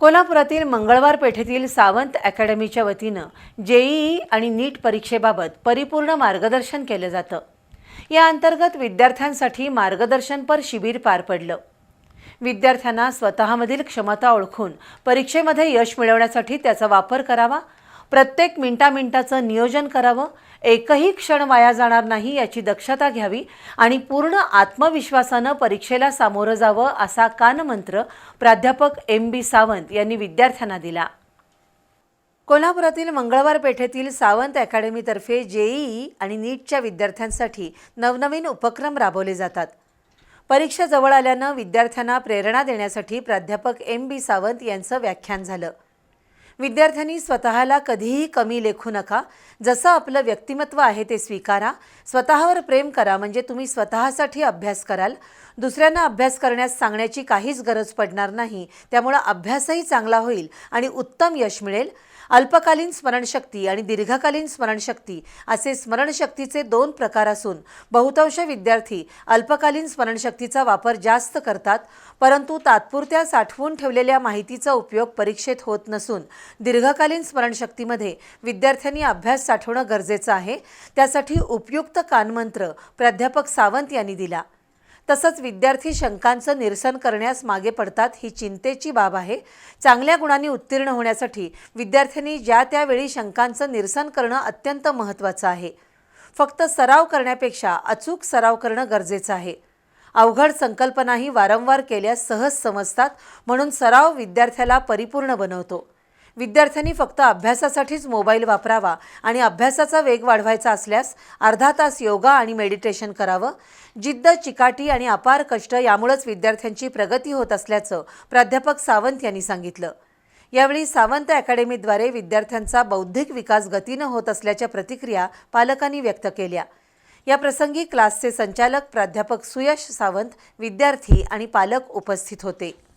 कोल्हापुरातील मंगळवार पेठेतील सावंत अकॅडमीच्या वतीनं जेईई आणि नीट परीक्षेबाबत परिपूर्ण मार्गदर्शन केलं जातं. या अंतर्गत विद्यार्थ्यांसाठी मार्गदर्शनपर शिबिर पार पडलं. विद्यार्थ्यांना स्वतःमधील क्षमता ओळखून परीक्षेमध्ये यश मिळवण्यासाठी त्याचा वापर करावा प्रत्येक मिनटामिनटाचं नियोजन करावं एकही क्षण वाया जाणार नाही याची दक्षता घ्यावी आणि पूर्ण आत्मविश्वासानं परीक्षेला सामोरं जावं असा कानमंत्र प्राध्यापक एम बी सावंत यांनी विद्यार्थ्यांना दिला. कोल्हापुरातील मंगळवार पेठेतील सावंत अकॅडमीतर्फे जेईई आणि नीटच्या विद्यार्थ्यांसाठी नवनवीन उपक्रम राबवले जातात. परीक्षा जवळ आल्यानं विद्यार्थ्यांना प्रेरणा देण्यासाठी प्राध्यापक एम बी सावंत यांचं व्याख्यान झालं. विद्यार्थ्यांनी स्वतःला कधीही कमी लेखू नका. जसं आपलं व्यक्तिमत्व आहे ते स्वीकारा. स्वतःवर प्रेम करा म्हणजे तुम्ही स्वतःसाठी अभ्यास कराल. दुसऱ्यांना अभ्यास करण्यास सांगण्याची काहीच गरज पडणार नाही. त्यामुळं अभ्यासही चांगला होईल आणि उत्तम यश मिळेल. अल्पकालीन स्मरणशक्ती आणि दीर्घकालीन स्मरणशक्ती असे स्मरणशक्तीचे दोन प्रकार असून बहुतांश विद्यार्थी अल्पकालीन स्मरणशक्तीचा वापर जास्त करतात परंतु तात्पुरत्या साठवून ठेवलेल्या माहितीचा उपयोग परीक्षेत होत नसून दीर्घकालीन स्मरणशक्तीमध्ये विद्यार्थ्यांनी अभ्यास साठवणं गरजेचं आहे. त्यासाठी उपयुक्त कानमंत्र प्राध्यापक सावंत यांनी दिला. तसंच विद्यार्थी शंकांचं निरसन करण्यास मागे पडतात ही चिंतेची बाब आहे. चांगल्या गुणांनी उत्तीर्ण होण्यासाठी विद्यार्थ्यांनी ज्या त्यावेळी शंकांचं निरसन करणं अत्यंत महत्त्वाचं आहे. फक्त सराव करण्यापेक्षा अचूक सराव करणं गरजेचं आहे. अवघड संकल्पनाही वारंवार केल्यास सहज समजतात म्हणून सराव विद्यार्थ्याला परिपूर्ण बनवतो. विद्यार्थ्यांनी फक्त अभ्यासासाठीच मोबाईल वापरावा आणि अभ्यासाचा वेग वाढवायचा असल्यास अर्धा तास योगा आणि मेडिटेशन करावं. जिद्द चिकाटी आणि अपार कष्ट यामुळेच विद्यार्थ्यांची प्रगती होत असल्याचं प्राध्यापक सावंत यांनी सांगितलं. यावेळी सावंत अकॅडमीद्वारे विद्यार्थ्यांचा बौद्धिक विकास गतीनं होत असल्याच्या प्रतिक्रिया पालकांनी व्यक्त केल्या. या प्रसंगी क्लासचे संचालक प्राध्यापक सुयश सावंत विद्यार्थी आणि पालक उपस्थित होते.